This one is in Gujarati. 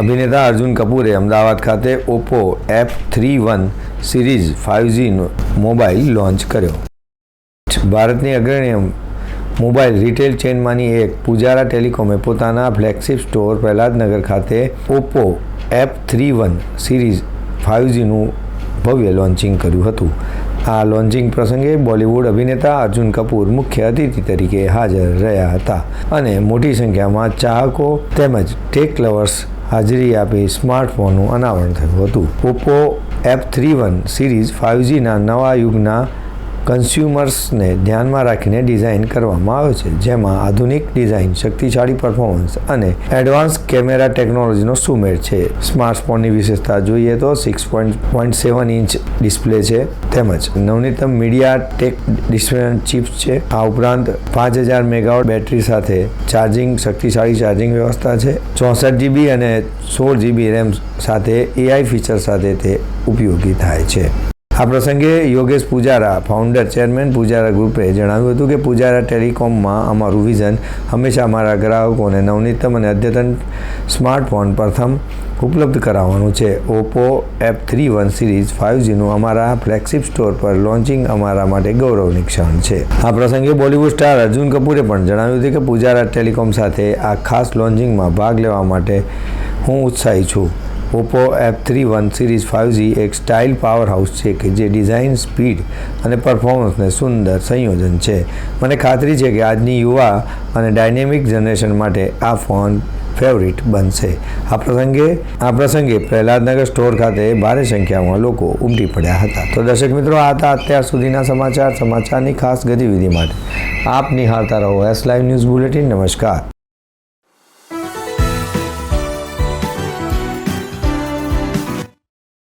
અભિનેતા અર્જુન કપૂરે અમદાવાદ ખાતે Oppo F three one series five mobile launch કર્યો. ભારતની અગ્રણી મોબાઈલ રિટેલ ચેનમાંની એક, પૂજારા ટેલિકોમે પોતાના ફ્લેગશિપ સ્ટોર પ્રહલાદનગર ખાતે Oppo F three one series ફાઇવજીનું ભવ્ય લોન્ચિંગ કર્યું હતું. આ લોન્ચિંગ પ્રસંગે બોલિવૂડ અભિનેતા અર્જુન કપૂર મુખ્ય અતિથિ તરીકે હાજર રહ્યા હતા અને મોટી સંખ્યામાં ચાહકો તેમજ ટેક લવર્સ હાજરી આપી સ્માર્ટફોનનું અનાવરણ થયું હતું. Oppo F three one series ફાઇવજીના નવા યુગના કન્સ્યુમર્સને ધ્યાનમાં રાખીને ડિઝાઇન કરવામાં આવે છે, જેમાં આધુનિક ડિઝાઇન, શક્તિશાળી પરફોર્મન્સ અને એડવાન્સ કેમેરા ટેકનોલોજીનો સુમેળ છે. સ્માર્ટફોનની વિશેષતા જોઈએ તો six point seven inch display છે, તેમજ નવનીતમ મીડિયા ટેક ડિસ્પ્લે ચિપ્સ છે. આ ઉપરાંત પાંચ હજાર મેગાવોટ બેટરી સાથે ચાર્જિંગ શક્તિશાળી ચાર્જિંગ વ્યવસ્થા છે. ચોસઠ જીબી અને સોળ જીબી રેમ સાથે એઆઈ ફીચર સાથે તે ઉપયોગી થાય છે. આ પ્રસંગે યોગેશ પૂજારા ફાઉન્ડર ચેરમેન પૂજારા ગ્રુપે જણાવ્યું હતું કે પૂજારા ટેલિકોમમાં અમારું વિઝન હંમેશા અમારા ગ્રાહકોને નવનીતમ અને અદ્યતન સ્માર્ટફોન પ્રથમ ઉપલબ્ધ કરાવવાનું છે. Oppo F three one series ફાઇવજીનું અમારા ફ્લેગશિપ સ્ટોર પર લોન્ચિંગ અમારા માટે ગૌરવની ક્ષણ છે. આ પ્રસંગે બોલિવૂડ સ્ટાર અર્જુન કપૂરે પણ જણાવ્યું હતું કે પૂજારા ટેલિકોમ સાથે આ ખાસ લોન્ચિંગમાં ભાગ લેવા માટે હું ઉત્સાહી છું. Oppo F three one series five G એક સ્ટાઇલ પાવર હાઉસ છે કે જે ડિઝાઇન સ્પીડ અને પરફોર્મન્સને સુંદર સંયોજન છે. મને ખાતરી છે કે આજની યુવા અને ડાયનેમિક જનરેશન માટે આ ફોન ફેવરિટ બનશે. આ પ્રસંગે આ પ્રસંગે પ્રહલાદનગર સ્ટોર ખાતે ભારે સંખ્યામાં લોકો ઉમટી પડ્યા હતા. તો દર્શક મિત્રો, આ હતા અત્યાર સુધીના સમાચાર, સમાચારની ખાસ ગતિવિધિ માટે. આપ નિહાળતા રહો એસ લાઈવ ન્યૂઝ બુલેટિન નમસ્કાર.